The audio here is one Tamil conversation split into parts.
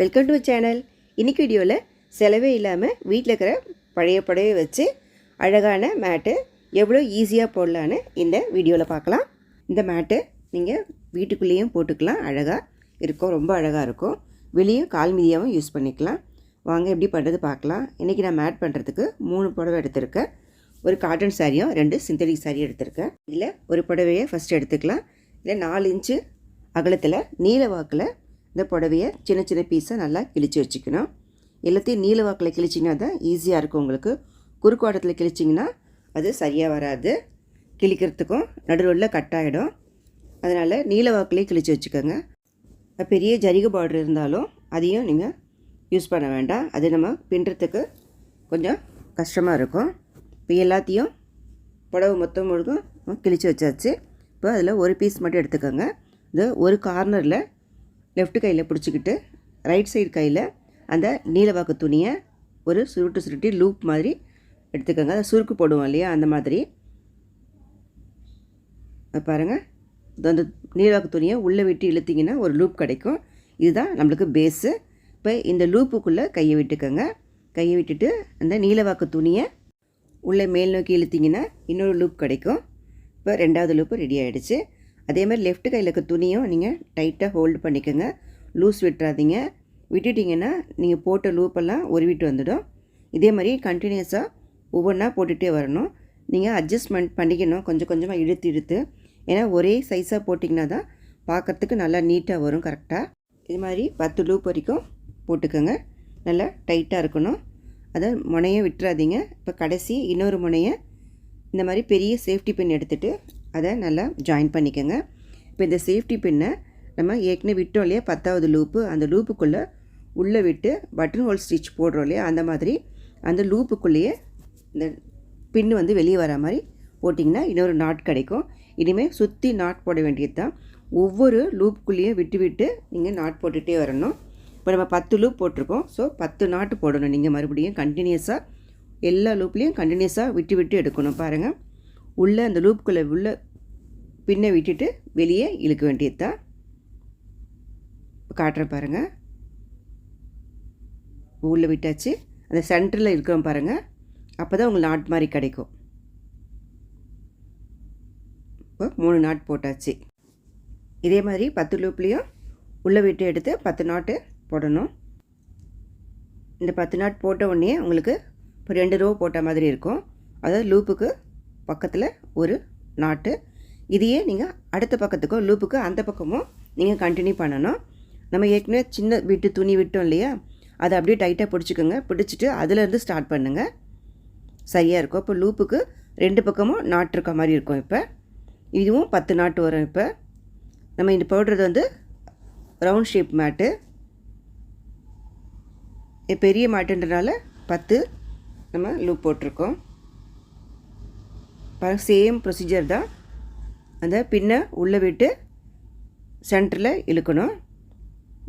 வெல்கம் டு சேனல் இன்றைக்கி வீடியோவில் செலவே இல்லாமல் வீட்டில் இருக்கிற பழைய புடவை வச்சு அழகான மேட்டு எவ்வளோ ஈஸியாக போடலான்னு இந்த வீடியோவில் பார்க்கலாம். இந்த மேட்டு நீங்கள் வீட்டுக்குள்ளேயும் போட்டுக்கலாம். அழகாக இருக்கும். ரொம்ப அழகாக இருக்கும். வெளியும் கால் மீதியாகவும் யூஸ் பண்ணிக்கலாம். வாங்க எப்படி பண்ணுறது பார்க்கலாம். இன்றைக்கி நான் மேட் பண்ணுறதுக்கு மூணு புடவை எடுத்திருக்கேன். ஒரு காட்டன் சாரியும் ரெண்டு சிந்தடிக் சாரியும் எடுத்திருக்கேன். இதில் ஒரு புடவையை ஃபஸ்ட் எடுத்துக்கலாம். இதில் நாலு இன்ச்சு அகலத்தில் நீல வாக்கில் இந்த புடவையை சின்ன சின்ன பீஸாக நல்லா கிழிச்சு வச்சுக்கணும். எல்லாத்தையும் நீல வாக்கில் கிழிச்சிங்கன்னா தான் ஈஸியாக இருக்கும் உங்களுக்கு. குறுக்கோட்டத்தில் கிழிச்சிங்கன்னா அது சரியாக வராது. கிழிக்கிறதுக்கும் நடுவில் கட் ஆகிடும் அதனால் நீல வாக்கிலே கிழிச்சு வச்சுக்கோங்க. பெரிய ஜரிகை பார்டர் இருந்தாலும் அதையும் நீங்கள் யூஸ் பண்ண வேண்டாம். அது நம்ம பின்னுறதுக்கு கொஞ்சம் கஷ்டமாக இருக்கும். இப்போ எல்லாத்தையும் புடவை மொத்தம் முழுக்கும் கிழிச்சு வச்சாச்சு. இப்போ அதில் ஒரு பீஸ் மட்டும் எடுத்துக்கோங்க. இது ஒரு கார்னரில் லெஃப்ட் கையில் பிடிச்சிக்கிட்டு ரைட் சைடு கையில் அந்த நீலவாக்கு துணியை ஒரு சுருட்டு சுருட்டி லூப் மாதிரி எடுத்துக்கோங்க. அதை சுருக்கு போடுவோம் இல்லையா? அந்த மாதிரி. பாருங்கள் இது அந்த நீலவாக்கு துணியை உள்ளே விட்டு இழுத்திங்கன்னா ஒரு லூப் கிடைக்கும். இதுதான் நம்மளுக்கு பேஸு இப்போ இந்த லூப்புக்குள்ளே கையை விட்டுக்கோங்க. கையை விட்டுட்டு அந்த நீலவாக்கு துணியை உள்ளே மேல் நோக்கி இழுத்திங்கன்னா இன்னொரு லூப் கிடைக்கும். இப்போ ரெண்டாவது லூப்பு ரெடி ஆகிடுச்சு அதே மாதிரி லெஃப்ட் கையில் இருக்க துணியும் நீங்கள் டைட்டாக ஹோல்டு பண்ணிக்கோங்க. லூஸ் விட்டுறாதீங்க. விட்டுட்டிங்கன்னா நீங்கள் போட்ட லூப்பெல்லாம் உருவிட்டு வந்துடும். இதே மாதிரி கண்டினியூஸாக ஒவ்வொன்றா போட்டுகிட்டே வரணும். நீங்கள் அட்ஜஸ்ட்மெண்ட் பண்ணிக்கணும். கொஞ்சம் கொஞ்சமாக இழுத்து இழுத்து. ஏன்னா ஒரே சைஸாக போட்டிங்கன்னா தான் பார்க்குறதுக்கு நல்லா நீட்டாக வரும் கரெக்டாக இது மாதிரி பத்து லூப் வரைக்கும் போட்டுக்கோங்க. நல்லா டைட்டாக இருக்கணும். அதை முனையை விட்டுறாதீங்க. இப்போ கடைசி இன்னொரு முனையை இந்த மாதிரி பெரிய சேஃப்டி பின் எடுத்துகிட்டு அதை நல்லா ஜாயின் பண்ணிக்கோங்க. இப்போ இந்த சேஃப்டி பின்னை நம்ம ஏற்கனவே விட்டோம் இல்லையா? பத்தாவது லூப்பு அந்த லூப்புக்குள்ளே உள்ளே விட்டு பட்டன் ஹோல் ஸ்டிச் போடுறோம் இல்லையா? அந்த மாதிரி அந்த லூப்புக்குள்ளேயே இந்த பின்னு வந்து வெளியே வர மாதிரி போட்டிங்கன்னா இன்னொரு நாட் கிடைக்கும். இனிமேல் சுற்றி நாட் போட வேண்டியது தான் ஒவ்வொரு லூப்புக்குள்ளேயும் விட்டு விட்டு நீங்கள் நாட் போட்டுகிட்டே வரணும். இப்போ நம்ம பத்து லூப் போட்டிருக்கோம். ஸோ பத்து நாட்டு போடணும். நீங்கள் மறுபடியும் கண்டினியூஸாக எல்லா லூப்லேயும் கண்டினியூஸாக விட்டு விட்டு எடுக்கணும். பாருங்கள் உள்ளே அந்த லூப்புக்குள்ளே உள்ளே பின்னை விட்டுட்டு வெளியே இழுக்க வேண்டியது தான் காட்டுற பாருங்கள் உள்ளே விட்டாச்சு. அந்த சென்டரில் இருக்கிறோம் பாருங்கள் அப்போ தான் உங்களுக்கு நாட் மாதிரி கிடைக்கும். இப்போ மூணு நாட் போட்டாச்சு. இதே மாதிரி பத்து லூப்லேயும் உள்ளே விட்டு எடுத்து பத்து நாட்டு போடணும். இந்த பத்து நாட் போட்ட உடனே உங்களுக்கு இப்போ ரெண்டு ரோ போட்ட மாதிரி இருக்கும். அதாவது லூப்புக்கு பக்கத்தில் ஒரு நாட்டு. இதையே நீங்கள் அடுத்த பக்கத்துக்கோ லூப்புக்கு அந்த பக்கமும் நீங்கள் கண்டினியூ பண்ணணும். நம்ம ஏற்கனவே சின்ன விட்டு துணி விட்டோம் இல்லையா? அதை அப்படியே டைட்டாக பிடிச்சிக்கோங்க. பிடிச்சிட்டு அதுலேருந்து ஸ்டார்ட் பண்ணுங்கள் சரியாக இருக்கும். இப்போ லூப்புக்கு ரெண்டு பக்கமும் நாட்டு இருக்க மாதிரி இருக்கும் இப்போ. இதுவும் பத்து நாட்டு வரும் இப்போ. நம்ம இந்த போடுறது வந்து ரவுண்ட் ஷேப் மேட்டு இது பெரிய மாட்டுன்றனால பத்து நம்ம லூப் போட்டிருக்கோம். சேம் ப்ரொசீஜர் தான். அந்த பின்னை உள்ளே விட்டு சென்டரில் இழுக்கணும்.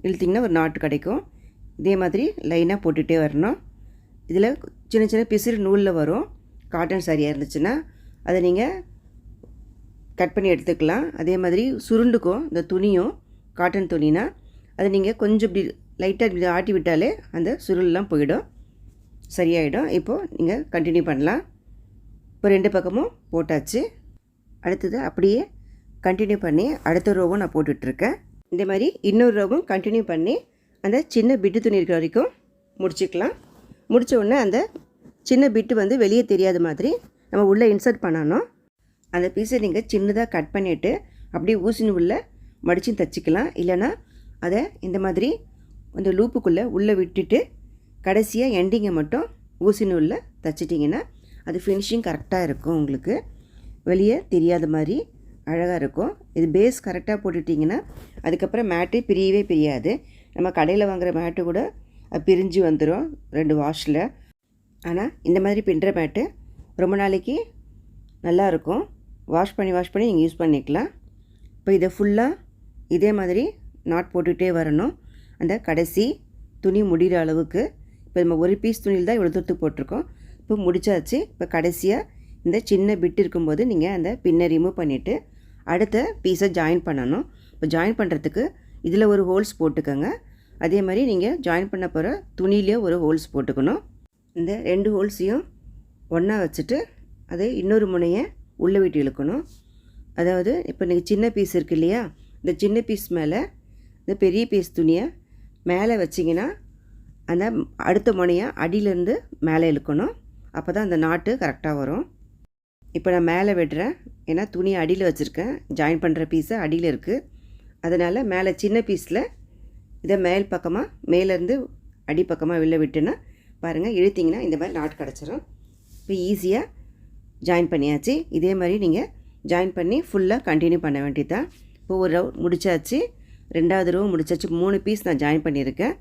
இழுத்திங்கன்னா ஒரு நாட்டு கிடைக்கும். இதே மாதிரி லைனாக போட்டுகிட்டே வரணும். இதில் சின்ன சின்ன பிசிறு நூலில் வரும். காட்டன் சாரியாக இருந்துச்சுன்னா அதை நீங்கள் கட் பண்ணி எடுத்துக்கலாம். அதே மாதிரி சுருண்டுக்கும் இந்த துணியும் காட்டன் துணினா அதை நீங்கள் கொஞ்சம் இப்படி லைட்டாக இப்படி ஆட்டி விட்டாலே அந்த சுருள்லாம் போயிடும். சரியாயிடும். இப்போது நீங்கள் கண்டினியூ பண்ணலாம். இப்போ ரெண்டு பக்கமும் போட்டாச்சு. அடுத்தது அப்படியே கண்டினியூ பண்ணி அடுத்த ரோவும் நான் போட்டுட்ருக்கேன். இந்த மாதிரி இன்னொரு ரோவும் கண்டினியூ பண்ணி அந்த சின்ன பிட்டு துணி இருக்கிற வரைக்கும் முடிச்சுக்கலாம். முடித்த உடனே அந்த சின்ன பிட்டு வந்து வெளியே தெரியாத மாதிரி நம்ம உள்ளே இன்சர்ட் பண்ணணும். அந்த பீஸை நீங்கள் சின்னதாக கட் பண்ணிவிட்டு அப்படியே ஊசின் உள்ளே மடித்து தச்சுக்கலாம். இல்லைன்னா அதை இந்த மாதிரி அந்த லூப்புக்குள்ளே உள்ளே விட்டுட்டு கடைசியாக எண்டிங்கை மட்டும் ஊசி நூலில் தச்சிட்டிங்கன்னா அது ஃபினிஷிங் கரெக்டாக இருக்கும் உங்களுக்கு. வெளியே தெரியாத மாதிரி அழகாக இருக்கும். இது பேஸ் கரெக்டாக போட்டுட்டிங்கன்னா அதுக்கப்புறம் மேட்டு பிரியவே பிரியாது. நம்ம கடையில் வாங்குகிற மேட்டு கூட பிரிஞ்சு வந்துடும் ரெண்டு வாஷில் ஆனால் இந்த மாதிரி பின்னுற மேட்டு ரொம்ப நாளைக்கு நல்லாயிருக்கும் வாஷ் பண்ணி வாஷ் பண்ணி நீங்கள் யூஸ் பண்ணிக்கலாம். இப்போ இதை ஃபுல்லாக இதே மாதிரி நாட் போட்டுகிட்டே வரணும். அந்த கடைசி துணி முடிகிற அளவுக்கு. இப்போ நம்ம ஒரு பீஸ் துணியில் தான் இவ்வளோ தூரத்துக்கு போட்டிருக்கோம். இப்போ முடிச்சாச்சு. இப்போ கடைசியாக இந்த சின்ன பிட் இருக்கும்போது நீங்கள் அந்த பின்னை ரிமூவ் பண்ணிவிட்டு அடுத்த பீஸை ஜாயின் பண்ணணும். இப்போ ஜாயின் பண்ணுறதுக்கு இதில் ஒரு ஹோல்ஸ் போட்டுக்கோங்க. அதே மாதிரி நீங்கள் ஜாயின் பண்ண போகிற துணியிலே ஒரு ஹோல்ஸ் போட்டுக்கணும். இந்த ரெண்டு ஹோல்ஸையும் ஒன்றா வச்சுட்டு அதை இன்னொரு முனையை உள்ளே விட்டு இழுக்கணும். அதாவது இப்போ நீங்கள் சின்ன பீஸ் இருக்கு இல்லையா? இந்த சின்ன பீஸ் மேலே இந்த பெரிய பீஸ் துணியை மேலே வச்சிங்கன்னா அந்த அடுத்த முனையை அடியிலேருந்து மேலே இழுக்கணும். அப்போ தான் அந்த நாட்டு கரெக்டாக வரும். இப்போ நான் மேலே விடுறேன் ஏன்னா துணி அடியில் வச்சுருக்கேன். ஜாயின் பண்ணுற பீஸு அடியில் இருக்குது அதனால் மேலே சின்ன பீஸில் இதை மேல் பக்கமாக மேலேருந்து அடிப்பக்கமாக வெளில விட்டுன்னா பாருங்கள் இழுத்திங்கன்னா இந்த மாதிரி நாட் கிடச்சிரும். இப்போ ஈஸியாக ஜாயின் பண்ணியாச்சு. இதே மாதிரி நீங்கள் ஜாயின் பண்ணி ஃபுல்லாக கண்டினியூ பண்ண வேண்டியதான் இப்போ ஒரு ரவு முடிச்சாச்சு. ரெண்டாவது ரவு முடிச்சாச்சு. மூணு பீஸ் நான் ஜாயின் பண்ணியிருக்கேன்.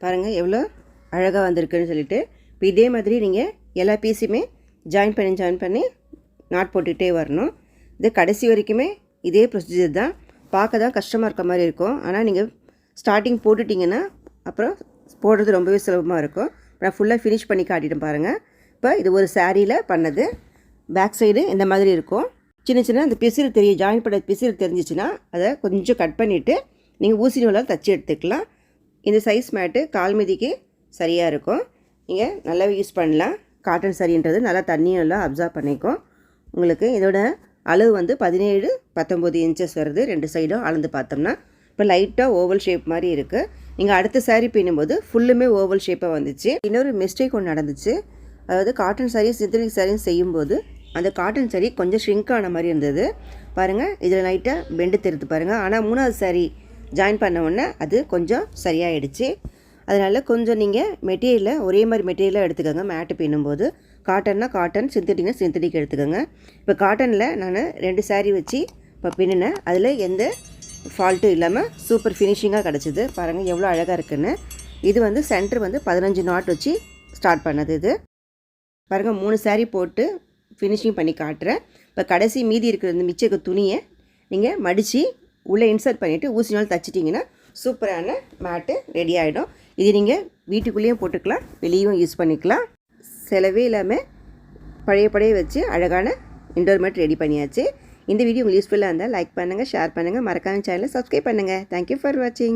பாருங்கள் எவ்வளோ அழகாக வந்திருக்குன்னு சொல்லிட்டு இப்போ இதே மாதிரி நீங்கள் எல்லா பீஸுமே ஜாயின் பண்ணி ஜாயின் பண்ணி நாட் போட்டுக்கிட்டே வரணும். இது கடைசி வரைக்குமே இதே ப்ரொசீஜர் தான். பார்க்க தான் கஷ்டமாக இருக்க மாதிரி இருக்கும். ஆனால் நீங்கள் ஸ்டார்டிங் போட்டுட்டிங்கன்னா அப்புறம் போடுறது ரொம்பவே சுலபமாக இருக்கும். நான் ஃபுல்லாக ஃபினிஷ் பண்ணி காட்டிட்டு பாருங்கள் இப்போ இது ஒரு சாரியில் பண்ணது. பேக் சைடு இந்த மாதிரி இருக்கும். சின்ன சின்ன அந்த பிசிறு தெரியும் ஜாயின் பண்ண பிசிறு தெரிஞ்சிச்சுன்னா அதை கொஞ்சம் கட் பண்ணிவிட்டு நீங்கள் ஊசி நூலால் தச்சு எடுத்துக்கலாம். இந்த சைஸ் மேட்டு கால் மிதிக்கு சரியாக இருக்கும். நீங்கள் நல்லா யூஸ் பண்ணலாம். காட்டன் சரின்றது நல்லா தண்ணியும் எல்லாம் அப்சர்வ் பண்ணிக்கும் உங்களுக்கு இதோட அளவு வந்து பதினேழு பத்தொம்போது இன்ச்சஸ் வருது. ரெண்டு சைடும் அளந்து பார்த்தோம்னா இப்போ லைட்டாக ஓவல் ஷேப் மாதிரி இருக்குது நீங்கள் அடுத்த சாரீ பின்னும்போது ஃபுல்லுமே ஓவல் ஷேப்பாக வந்துச்சு. இன்னொரு மிஸ்டேக் ஒன்று நடந்துச்சு. அதாவது காட்டன் சாரியும் சிந்தனிக் சாரியும் செய்யும்போது அந்த காட்டன் சாரி கொஞ்சம் ஷ்ரிங்க் ஆன மாதிரி இருந்தது. பாருங்கள் இதில் லைட்டாக பெண்டு தெரித்து பாருங்கள் ஆனால் மூணாவது சாரி ஜாயின் பண்ண உடனே அது கொஞ்சம் சரியாயிடுச்சு. அதனால் கொஞ்சம் நீங்கள் மெட்டீரியலை ஒரே மாதிரி மெட்டீரியலாக எடுத்துக்கோங்க. மேட்டு பின்னும்போது காட்டன்னா காட்டன் சிந்தட்டிக்னா சிந்தட்டிக் எடுத்துக்கோங்க. இப்போ காட்டனில் நான் ரெண்டு சாரீ வச்சு இப்போ பின்னினேன். அதில் எந்த ஃபால்ட்டும் இல்லாமல் சூப்பர் ஃபினிஷிங்காக கிடச்சிது. பாருங்கள் எவ்வளோ அழகாக இருக்குன்னு. இது வந்து சென்டர் வந்து பதினஞ்சு நாட் வச்சு ஸ்டார்ட் பண்ணது இது. பாருங்கள் மூணு சாரீ போட்டு ஃபினிஷிங் பண்ணி காட்டுறேன். இப்போ கடைசி மீதி இருக்கிற இந்த மிச்சக்க துணியை நீங்கள் மடித்து உள்ளே இன்சர்ட் பண்ணிவிட்டு ஊசி நாள் தச்சிட்டிங்கன்னா சூப்பரான மேட்டு ரெடி ஆகிடும் இது நீங்கள் வீட்டுக்குள்ளேயும் போட்டுக்கலாம் வெளியும் யூஸ் பண்ணிக்கலாம். செலவே இல்லாமல் பழைய பழைய வச்சு அழகான இன்டோர் மேட் ரெடி பண்ணியாச்சு. இந்த வீடியோ உங்களுக்கு யூஸ்ஃபுல்லாக இருந்தால் லைக் பண்ணுங்கள் ஷேர் பண்ணுங்கள் மறக்காம சேனலை சப்ஸ்கிரைப் பண்ணுங்கள் தேங்க்யூ ஃபார் வாட்சிங்